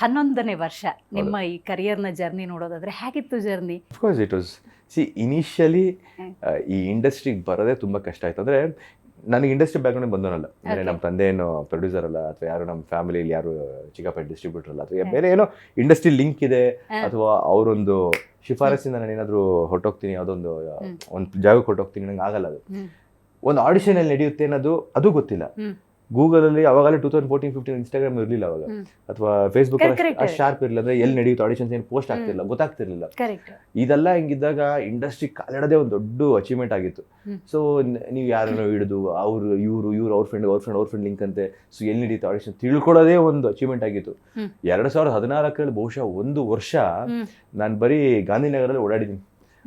ಹನ್ನೊಂದನೇ ವರ್ಷ ನಿಮ್ಮ ಈ ಕರಿಯರ್ನ ಜರ್ನಿ ನೋಡೋದಾದ್ರೆ ಹೇಗಿತ್ತು journey of course it was see initially ಈ ಇಂಡಸ್ಟ್ರಿಗೆ ಬರೋದೇ ತುಂಬ ಕಷ್ಟ ಆಯ್ತು. ಅಂದರೆ ನನಗೆ ಇಂಡಸ್ಟ್ರಿ ಬ್ಯಾಕ್ಗ್ರೌಂಡ್ ಬಂದವನಲ್ಲ. ಅಂದರೆ. ನಮ್ಮ ತಂದೆ ಏನು ಪ್ರೊಡ್ಯೂಸರ್ ಅಲ್ಲ ಅಥವಾ ಯಾರು ನಮ್ಮ ಫ್ಯಾಮಿಲಿಯಲ್ಲಿ ಯಾರು ಚಿಕ್ಕಪ್ಪ ಡಿಸ್ಟ್ರಿಬ್ಯೂಟರ್ ಅಲ್ಲ ಅಥವಾ ಬೇರೆ ಏನೋ ಇಂಡಸ್ಟ್ರಿ ಲಿಂಕ್ ಇದೆ ಅಥವಾ ಅವರೊಂದು ಶಿಫಾರಸ್ಸಿಂದ ನಾನು ಏನಾದರೂ ಹೊರಟೋಗ್ತೀನಿ ಯಾವುದೊಂದು. ಒಂದು ಜಾಗಕ್ಕೆ ಹೊಟ್ಟೋಗ್ತೀನಿ ನಂಗೆ ಆಗಲ್ಲ ಅದು. ಒಂದು ಆಡಿಷನ್ ಅಲ್ಲಿ ನಡೆಯುತ್ತೆ ಅನ್ನೋದು ಅದು ಗೊತ್ತಿಲ್ಲ. ಗೂಗಲಲ್ಲಿ ಅವಾಗಲೇ two thousand fourteen fifteen Instagram ಇರಲಿಲ್ಲ ಅವಾಗ ಅಥವಾ ಫೇಸ್ಬುಕ್. ಅಷ್ಟು ಶಾರ್ಪ್ ಇರಲಿಲ್ಲ ಅಂದ್ರೆ ಎಲ್ಲಿ ನಡೆಯುತ್ತೆ ಆಡಿಷನ್ಸ್ ಏನು ಪೋಸ್ಟ್ ಆಗ್ತಿರಲಿಲ್ಲ ಗೊತ್ತಾಗ್ತಿರ್ಲಿಲ್ಲ ಇದೆಲ್ಲ ಹಿಂಗಿದ್ದಾಗ ಇಂಡಸ್ಟ್ರಿ ಕಾಲಿಡೋದೇ ಒಂದು ದೊಡ್ಡ ಅಚೀವ್ಮೆಂಟ್ ಆಗಿತ್ತು. ಸೊ ನೀವು ಯಾರನ್ನು ಹಿಡಿದು ಅವರು ಇವರು ಇವ್ರು ಅವ್ರ ಫ್ರೆಂಡ್ ಅವ್ರ ಫ್ರೆಂಡ್ ಅವ್ರ ಫ್ರೆಂಡ್ ಲಿಂಕ್ ಅಂತೆ ಸೊ ಎಲ್ಲಿ ನಡೆಯುತ್ತೆ ಆಡಿಷನ್ ತಿಳ್ಕೊಳ್ಳೋದೇ ಒಂದು ಅಚೀವ್ಮೆಂಟ್ ಆಗಿತ್ತು. ಎರಡು ಸಾವಿರದ ಹದಿನಾಲ್ಕರಲ್ಲಿ ಬಹುಶಃ ಒಂದು ವರ್ಷ. ನಾನು ಬರೀ ಗಾಂಧಿನಗರಲ್ಲಿ ಓಡಾಡಿದ್ದೀನಿ.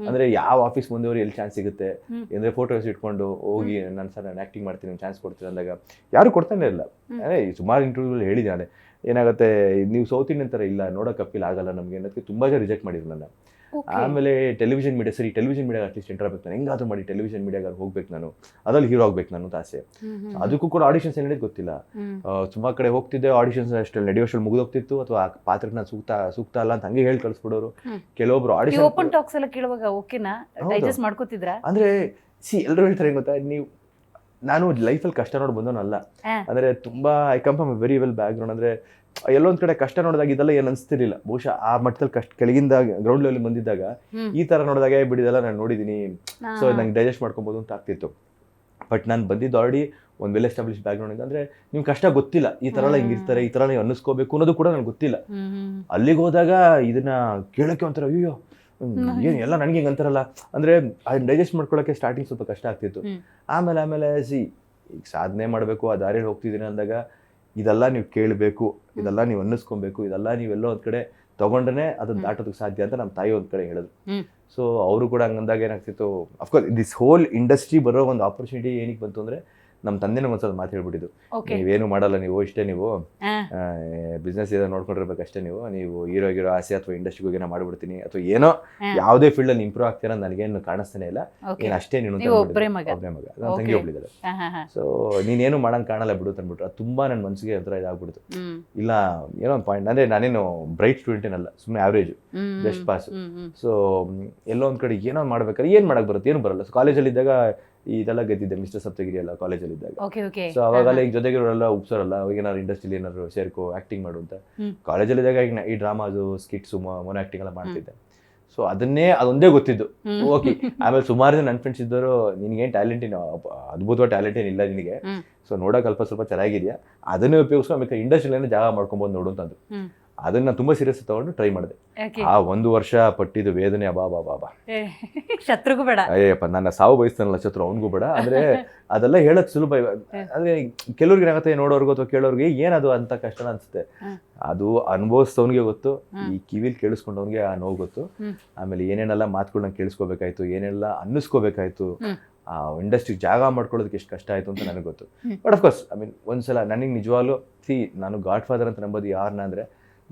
ಅಂದ್ರೆ ಯಾವ ಆಫೀಸ್ ಮುಂದೆ ಎಲ್ಲಿ ಚಾನ್ಸ್ ಸಿಗುತ್ತೆ. ಅಂದ್ರೆ ಫೋಟೋಸ್ ಇಟ್ಕೊಂಡು ಹೋಗಿ ನಾನು ಸರ್ ನಾನು ಆಕ್ಟಿಂಗ್ ಮಾಡ್ತೀನಿ ಚಾನ್ಸ್ ಕೊಡ್ತೀನಿ ಅಂದಾಗ ಯಾರು ಕೊಡ್ತಾನೆ ಇಲ್ಲ. ಅಂದ್ರೆ ಅದೇ ಸುಮಾರು ಇಂಟರ್ವ್ಯೂಗಳು ಹೇಳಿದ್ದಾನೆ ಏನಾಗುತ್ತೆ ನೀವು ಸೌತ್ ಇಂಡಿಯನ್ ಥರ ಇಲ್ಲ ನೋಡೋಕೆ ಅಪ್ಪಿಲ್ ಆಗಲ್ಲ ನಮಗೆ ಅನ್ನೋದಕ್ಕೆ ತುಂಬ ಜನ ರಿಜೆಕ್ಟ್ ಮಾಡಿದ್ರು ನನ್ನ. ಆಮೇಲೆ ಟೆಲಿವಿಷನ್ ಮೀಡಿಯಾ ಸರಿ television media at least enter ಆಗ್ಬೇಕು ನಾನು. ಹೆಂಗಾದ್ರೂ ಮಾಡಿ ಟೆಲಿವಿಷನ್ ಮೀಡಿಯಾಗ ಹೋಗ್ಬೇಕು ನಾನು. ಅದ್ರಲ್ಲಿ ಹೀರೋ ಆಗ್ಬೇಕು ನಾನು ಅಂತ ಆಸೆ. ಅದಕ್ಕೂ ಕೂಡ ಆಡಿಷನ್ಸ್ ಏನ್ ನಡೆಯೋದು ಗೊತ್ತಿಲ್ಲ. ಸುಮಾರು ತುಂಬಾ ಕಡೆ ಹೋಗ್ತಿದ್ದೆ ಆಡಿಷನ್ಸ್ ಅಷ್ಟು ನಡೆಯೋಷ್ಟು ಮುಗಿದೋಗ್ತಿತ್ತು ಅಥವಾ ಪಾತ್ರಕ್ಕೆ ನಾನು ಸೂಕ್ತ ಸೂಕ್ತ ಅಲ್ಲ ಅಂತ ಹಂಗೆ ಹೇಳಿ ಕಳಿಸ್ಬಿಡೋರು. ಕೆಲವೊಬ್ರು ಆಡಿಷನ್ ಓಪನ್ ಟಾಕ್ಸ್ ಎಲ್ಲ ಕೇಳುವಾಗ ಓಕೆನಾ ಡೈಜೆಸ್ಟ್ ಮಾಡ್ಕೋತಿದ್ರಾ? ಅಂದ್ರೆ ಸಿ ಎಲ್ಲರೂ ಹೇಳ್ತಾರೆ ಗೊತ್ತಾ? ನೀವು ನಾನು ಲೈಫಲ್ಲಿ ಕಷ್ಟ ನೋಡಿ ಬಂದವನಲ್ಲ. ಅಂದರೆ ತುಂಬಾ I come from very well background ಅಂದ್ರೆ ಎಲ್ಲೊಂದ್ ಕಡೆ ಕಷ್ಟ ನೋಡಿದಾಗ ಇದೆಲ್ಲ ಏನು ಅನಿಸ್ತಿರ್ಲಿಲ್ಲ. ಬಹುಶಃ ಆ ಮಟ್ಟದಲ್ಲಿ ಕಷ್ಟ ಕೆಳಗಿಂದ ಗ್ರೌಂಡ್ ಲೆವೆಲ್ ಬಂದಿದ್ದಾಗ ಈ ತರ ನೋಡಿದಾಗ "ಏ, ಬಿಡಿದೆಲ್ಲ ನಾನು ನೋಡಿದ್ದೀನಿ. ಸೊ ನಂಗೆ ಡೈಜೆಸ್ಟ್ ಮಾಡ್ಕೊಬೋದು ಅಂತ ಆಗ್ತಿತ್ತು. ಬಟ್ ನಾನು ಬಂದಿದ್ದು ಆಲ್ರೆಡಿ ಒಂದು ವೆಲ್ ಎಸ್ಟಾಬ್ಲಿಷ್ ಬ್ಯಾಕ್ಗ್ರೌಂಡ್ ಇಂದ. ಅಂದ್ರೆ ನಿಮ್ಗೆ ಕಷ್ಟ ಗೊತ್ತಿಲ್ಲ. ಈ ಥರ ಎಲ್ಲ ಇರ್ತಾರೆ ಹಿಂಗಿರ್ತಾರೆ ಈ ಥರ ನೀವು ಅನ್ನಿಸ್ಕೋಬೇಕು ಅನ್ನೋದು ಕೂಡ ನನಗೆ ಗೊತ್ತಿಲ್ಲ. ಅಲ್ಲಿಗೆ ಹೋದಾಗ ಇದನ್ನ ಕೇಳೋಕ್ಕೆ ಒಂಥರ ಅಯ್ಯೋ. ಏನ್ ಎಲ್ಲ ನನಗೆ ಹಿಂಗೆ ಅಂತಾರಲ್ಲ ಅಂದ್ರೆ ಅದನ್ನ ಡೈಜೆಸ್ಟ್ ಮಾಡ್ಕೊಳ್ಳೋಕೆ ಸ್ಟಾರ್ಟಿಂಗ್ ಸ್ವಲ್ಪ ಕಷ್ಟ ಆಗ್ತಿತ್ತು. ಆಮೇಲೆ ಆಮೇಲೆ ಸಿ ಈಗ ಸಾಧನೆ ಮಾಡಬೇಕು ಆ ದಾರಿಯಲ್ಲಿ ಹೋಗ್ತಿದ್ದೀನಿ ಅಂದಾಗ ಇದೆಲ್ಲ ನೀವು ಕೇಳಬೇಕು ಇದೆಲ್ಲ ನೀವು ಅನ್ನಿಸ್ಕೊಬೇಕು ಇದೆಲ್ಲ ನೀವೆಲ್ಲೋ ಒಂದ್ ಕಡೆ ತೊಗೊಂಡ್ರೆ ಅದನ್ನ. ದಾಟೋದಕ್ಕೆ ಸಾಧ್ಯ ಅಂತ ನಮ್ಮ ತಾಯಿ ಒಂದ್ ಕಡೆ ಹೇಳಿದ್ರು. ಸೊ ಅವರು ಕೂಡ ಹಂಗಂದಾಗ ಏನಾಗ್ತಿತ್ತು ಅಫ್ಕೋರ್ಸ್ ದಿಸ್ ಹೋಲ್ ಇಂಡಸ್ಟ್ರಿ ಬರೋ ಒಂದು ಆಪರ್ಚುನಿಟಿ ಏನಕ್ಕೆ ಬಂತು ಅಂದ್ರೆ ನಮ್ಮ ತಂದೆನೂ ಒಂದ್ಸಲ ಮಾತು ಹೇಳ್ಬಿಟ್ಟಿದ್ದು. ನೀವೇನು ಮಾಡಲ್ಲ ನೀವು ಇಷ್ಟೇ ನೀವು. ಬಿಸ್ನೆಸ್ ಏನೋ ನೋಡ್ಕೊಂಡಿರ್ಬೇಕು ಅಷ್ಟೇ ನೀವು. ನೀವು ಹೀರೋ ಗಿರೋ ಆಸೆ ಅಥವಾ ಇಂಡಸ್ಟ್ರಿಗೆ ಏನೋ ಮಾಡ್ಬಿಡ್ತೀನಿ. ಅಥವಾ ಏನೋ. ಯಾವುದೇ ಫೀಲ್ಡ್ ಅಲ್ಲಿ ಇಂಪ್ರೂವ್ ಆಗ್ತೀರಾ ನನಗೇನು ಕಾಣಿಸ್ತಾನೆ ಇಲ್ಲ. ನೀನು ಅಷ್ಟೇ ನೀನು ಮಗ? ನನ್ನ ತಂಗಿ. ಒಬ್ಳಿದ್ದಾಳೆ. ಸೊ ನೀನೇನು ಮಾಡಂಗ್ ಕಾಣಲ್ಲ ಬಿಡು ಅಂತ ಅಂದ್ಬಿಟ್ರು. ಅದು ತುಂಬಾ ನನ್ನ ಮನಸ್ಸಿಗೆ ಒಂಥರ ಇದಾಗ್ಬಿಡ್ತು. ಇಲ್ಲ ಏನೋ ಒಂದು ಪಾಯಿಂಟ್ ಅಂದ್ರೆ ನಾನೇನು ಬ್ರೈಟ್ ಸ್ಟೂಡೆಂಟ್ ಏನಲ್ಲ ಸುಮ್ಮನೆ ಆವ್ರೇಜ್ ಜಸ್ಟ್ ಪಾಸ್. ಸೊ ಎಲ್ಲೋ ಒಂದ್ ಕಡೆ ಏನೋ ಮಾಡ್ಬೇಕಾದ್ರೆ ಏನು ಮಾಡಕ್ ಬರುತ್ತೆ ಏನು ಬರಲ್ಲ. ಸೊ ಕಾಲೇಜಲ್ಲಿ ಇದ್ದಾಗ ಇದೆಲ್ಲ ಗೆದ್ದಿದ್ದೆ ಮಿಸ್ಟರ್ ಸಪ್ತಗಿರಿ ಎಲ್ಲ ಕಾಲೇಜಲ್ಲಿ ಇದ್ದಾಗ. ಸೊ ಅವಾಗೆಲ್ಲ ಈಗ ಜೊತೆಗೆ ಜೊತೆಗಿರೋರೆಲ್ಲ ಉಪ್ಸೋರಲ್ಲ ಅವಾಗ ಏನಾದ್ರು ಇಂಡಸ್ಟ್ರಿಲಿ ಏನಾದ್ರು ಸೇರ್ಕೋ ಆಕ್ಟಿಂಗ್ ಮಾಡು ಅಂತ. ಕಾಲೇಜಲ್ಲಿ ಇದ್ದಾಗ ಈಗ ಈ ಡ್ರಾಮಾದು ಸ್ಕಿಟ್ಸು ಮೊನ ಆಕ್ಟಿಂಗ್ ಎಲ್ಲ ಮಾಡ್ತಿದ್ದೆ. ಸೊ ಅದನ್ನೇ ಅದೊಂದೇ ಗೊತ್ತಿದ್ದು. ಓಕೆ ಆಮೇಲೆ ಸುಮಾರು ಜನ ನನ್ನ ಫ್ರೆಂಡ್ಸ್ ಇದ್ದವರು ನಿನಗೇನು ಟ್ಯಾಲೆಂಟ್ ಏನು ಅದ್ಭುತವಾದ ಟ್ಯಾಲೆಂಟ್ ಏನಿಲ್ಲ ನಿನಗೆ. ಸೊ ನೋಡೋಕೆ ಅಲ್ಪ ಸ್ವಲ್ಪ ಚೆನ್ನಾಗಿದೆಯಾ? ಅದನ್ನೇ ಉಪಯೋಗಿಸ್ಕೊಂಡು ಆಮೇಲೆ ಇಂಡಸ್ಟ್ರಿಯಲ್ಲಿ ಜಾಗ ಮಾಡ್ಕೊಬೋದು ನೋಡು ಅಂತಂದ್ರು. ಅದನ್ನ ತುಂಬಾ ಸೀರಿಯಸ್ ತಗೊಂಡು ಟ್ರೈ ಮಾಡಿದೆ. ಆ ಒಂದು ವರ್ಷ ಪಟ್ಟಿದ್ದು ವೇದನೆ ಅಬಾ ಬಾ ಬಾ ಶತ್ರುಗೂ ಬೇಡ. ಅಯ್ಯಪ್ಪ ನನ್ನ ಸಾವು ಬಯಸ್ತಾನಲ್ಲ ಶತ್ರು ಅವನಿಗೂ ಬೇಡ. ಅಂದ್ರೆ ಅದೆಲ್ಲ ಹೇಳಕ್ ಸುಲಭ ಅಂದ್ರೆ ಕೆಲವ್ರಿಗೆ ಏನಾಗುತ್ತೆ ನೋಡೋರ್ಗು ಅಥವಾ ಕೇಳೋರ್ಗೆ ಏನದು ಅಂತ ಕಷ್ಟ ಅನ್ಸುತ್ತೆ. ಅದು ಅನುಭವಿಸ್ತವನಿಗೆ ಗೊತ್ತು ಈ ಕಿವಿಲ್ ಕೇಳಿಸ್ಕೊಂಡವನಿಗೆ ಆ ನೋವು ಗೊತ್ತು. ಆಮೇಲೆ ಏನೇನೆಲ್ಲ ಮಾತುಗಳನ್ನ ಕೇಳಿಸ್ಕೋಬೇಕಾಯ್ತು ಏನೆಲ್ಲ ಅನ್ನಿಸ್ಕೋಬೇಕಾಯ್ತು ಆ ಇಂಡಸ್ಟ್ರಿ ಜಾಗ ಮಾಡ್ಕೊಳ್ಳೋದಕ್ಕೆ ಎಷ್ಟು ಕಷ್ಟ ಆಯ್ತು ಅಂತ ನನಗೆ ಗೊತ್ತು. ಬಟ್ ಅಫ್ಕೋರ್ಸ್ ಐ ಮೀನ್ ಒಂದ್ಸಲ ನನಗೆ ನಿಜವಾಗ್ಲೂ ಸಿ ನಾನು ಗಾಡ್ ಫಾದರ್ ಅಂತ ನಂಬೋದು ಯಾರನ್ನ ಅಂದ್ರೆ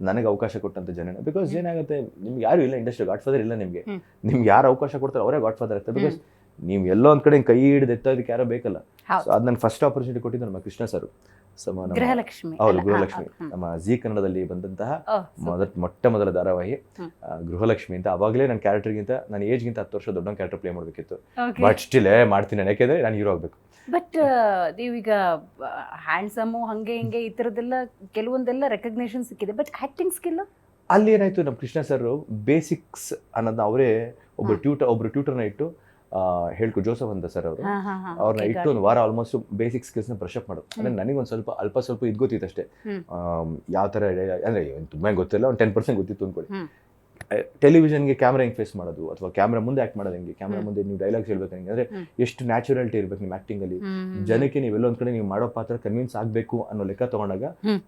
ನನಗೆ ಅವಕಾಶ ಕೊಟ್ಟಂತ ಜನ ಬಿಕಾಸ್ ಏನಾಗುತ್ತೆ ನಿಮ್ಗೆ ಯಾರು ಇಲ್ಲ ಇಂಡಸ್ಟ್ರಿ ಗಾಡ್ ಫಾದರ್ ಇಲ್ಲ ನಿಮಗೆ. ನಿಮ್ಗೆ ಯಾರು ಅವಕಾಶ ಕೊಡ್ತಾರೆ ಅವರೇ ಗಾಡ್ ಫಾದರ್ ಆಗ್ತಾರೆ ಬಿಕಾಸ್ ನೀವು ಎಲ್ಲೋ ಒಂದ್ ಕಡೆ ಕೈ ಹಿಡಿದು ಎತ್ತೋದಕ್ಕೆ ಯಾರೋ ಬೇಕಲ್ಲ. ಸೊ ಅದು ನನ್ನ ಫಸ್ಟ್ ಆಪರ್ಚುನಿಟಿ ಕೊಟ್ಟಿದ್ದು ನಮ್ಮ ಕೃಷ್ಣ ಸರ್ ಸಮ ನಮ್ಮ ಗೃಹಲಕ್ಷ್ಮಿ ಹೌದು? ಗೃಹಲಕ್ಷ್ಮಿ. ನಮ್ಮ ಜಿ ಕನ್ನಡದಲ್ಲಿ ಬಂದಂತಹ. ಮೊದಲ ಮೊಟ್ಟ ಮೊದಲ ಧಾರಾವಾಹಿ ಗೃಹಲಕ್ಷ್ಮಿ ಅಂತ ಅವಾಗಲೇ ನನ್ನ ಕ್ಯಾರೆಕ್ಟರ್ಗಿಂತ ನನ್ನ ಏಜ್ಗಿಂತ ಹತ್ತು ವರ್ಷ ದೊಡ್ಡ ಕ್ಯಾರೆಕ್ಟರ್ ಪ್ಲೇ ಮಾಡಬೇಕಿತ್ತು. ಬಟ್ ಸ್ಟಿಲ್ ಮಾಡ್ತೀನಿ ನಾನು ಯಾಕೆಂದ್ರೆ ನಾನು ಹೀರೋ ಆಗಬೇಕು ಬಟ್ ನೀವೀಗ ಹ್ಯಾಂಡ್ಸಮು ಹಂಗೆ ಹಿಂಗೆ ಈ ಥರದ್ದೆಲ್ಲ ಕೆಲವೊಂದೆಲ್ಲ ರೆಕಗ್ನೇಷನ್ ಸಿಕ್ಕಿದೆ. ಬಟ್ ಆಕ್ಟಿಂಗ್ ಸ್ಕಿಲ್ ಅಲ್ಲಿ ಏನಾಯ್ತು ನಮ್ಮ ಕೃಷ್ಣ ಸರ್ ಬೇಸಿಕ್ಸ್ ಅನ್ನೋದನ್ನ ಅವರೇ ಒಬ್ಬ ಟ್ಯೂಟರ್ ಒಬ್ರು ಟ್ಯೂಟರ್ನ ಇಟ್ಟು ಹೇಳ್ಕೊ ಜೋಸಫ್ ಅಂತ ಸರ್ ಅವರು. ಅವ್ರನ್ನ ಇಟ್ಟು ಒಂದು ವಾರ ಆಲ್ಮೋಸ್ಟ್ ಬೇಸಿಕ್ ಸ್ಕಿಲ್ಸ್ನ ಬ್ರಷ್ ಅಪ್ ಮಾಡೋದು. ಅಂದ್ರೆ. ನನಗೆ ಒಂದು ಸ್ವಲ್ಪ ಅಲ್ಪ ಸ್ವಲ್ಪ ಇದು ಗೊತ್ತಿತ್ತು ಅಷ್ಟೇ. ಯಾವ ಥರ ಅಂದರೆ ತುಂಬ ಗೊತ್ತಿಲ್ಲ ಒಂದು ಟೆನ್ ಪರ್ಸೆಂಟ್ ಗೊತ್ತಿತ್ತು ಅಂದ್ಕೊಳ್ಳಿ. ಟೆಲಿವಿಷನ್ಗೆ ಕ್ಯಾಮ್ರಾ ಹೆಂಗೆ ಫೇಸ್ ಮಾಡೋದು? ಅಥವಾ ಕ್ಯಾಮ್ರಾ ಮುಂದೆ ಆಕ್ಟ್ ಮಾಡೋದು ಹೆಂಗೆ? ಕ್ಯಾಮ್ರಾ ಮುಂದೆ ನೀವು ಡೈಲಾಗ್ಸ್ ಹೇಳ್ಬೇಕು ಹೆಂಗೆ? ಅಂದರೆ. ಎಷ್ಟು ನ್ಯಾಚುರಾಲಿಟಿ ಇರ್ಬೇಕು ನಿಮ್ಮ ಆ್ಯಕ್ಟಿಂಗಲ್ಲಿ ಜನಕ್ಕೆ ನೀವು ಒಂದು ಕಡೆ ನೀವು ಮಾಡೋ ಪಾತ್ರ ಕನ್ವಿನ್ಸ್ ಆಗಬೇಕು ಅನ್ನೋ ಲೆಕ್ಕ ತಗೊಂಡಾಗ.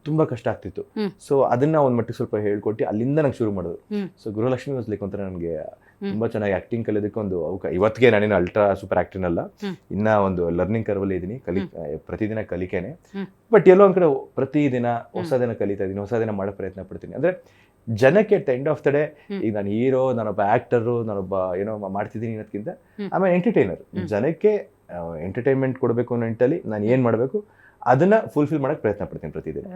ತುಂಬಾ ಕಷ್ಟ ಆಗ್ತಿತ್ತು. ಸೊ ಅದನ್ನ ಒಂದು ಮಟ್ಟಿಗೆ ಸ್ವಲ್ಪ ಹೇಳ್ಕೊಟ್ಟು ಅಲ್ಲಿಂದ ನಂಗೆ ಶುರು ಮಾಡೋದು. ಸೊ ಗೃಹಲಕ್ಷ್ಮಿ ವಾಸ್ ಲೈಕ್ ಒಂಥರ ನನಗೆ. ತುಂಬಾ ಚೆನ್ನಾಗಿ ಆಕ್ಟಿಂಗ್ ಕಲಿಯೋದಕ್ಕೆ ಒಂದು ಅವಕಾಶ ಇವತ್ತಿಗೆ ನಾನೇನು ಅಲ್ಟ್ರಾ ಸೂಪರ್ ಆಕ್ಟಿಂಗ್ ಅಲ್ಲ. ಇನ್ನ ಒಂದು ಲರ್ನಿಂಗ್ ಕರ್ವಲ್ಲಿ ಇದ್ದೀನಿ ಕಲಿ ಪ್ರತಿದಿನ ಕಲಿಕೆನೆ. ಬಟ್ ಎಲ್ಲೋ ಒಂದ್ ಕಡೆ ಪ್ರತಿದಿನ ಹೊಸದಿನ ಕಲಿತಾ ಇದ್ದೀನಿ ಹೊಸದಿನ ಮಾಡೋ ಪ್ರಯತ್ನ ಪಡ್ತೀನಿ. ಅಂದ್ರೆ ಜನಕ್ಕೆ tend end of the day. ಈಗ ನಾನು ಹೀರೋ ನಾನೊಬ್ಬ ಆಕ್ಟರು ನಾನೊಬ್ಬ ಏನೋ ಮಾಡ್ತಿದ್ದೀನಿ ಅನ್ನೋದಕ್ಕಿಂತ. ಆಮೇಲೆ ಎಂಟರ್ಟೈನರ್ ಜನಕ್ಕೆ ಎಂಟರ್ಟೈನ್ಮೆಂಟ್ ಕೊಡಬೇಕು ಅನ್ನೋ ನಿಟ್ಟಲ್ಲಿ ನಾನು ಏನು ಮಾಡಬೇಕು ಅದನ್ನು ಫುಲ್ಫಿಲ್ ಮಾಡೋಕ್ಕೆ ಪ್ರಯತ್ನ ಪಡ್ತೀನಿ ಪ್ರತಿದಿನ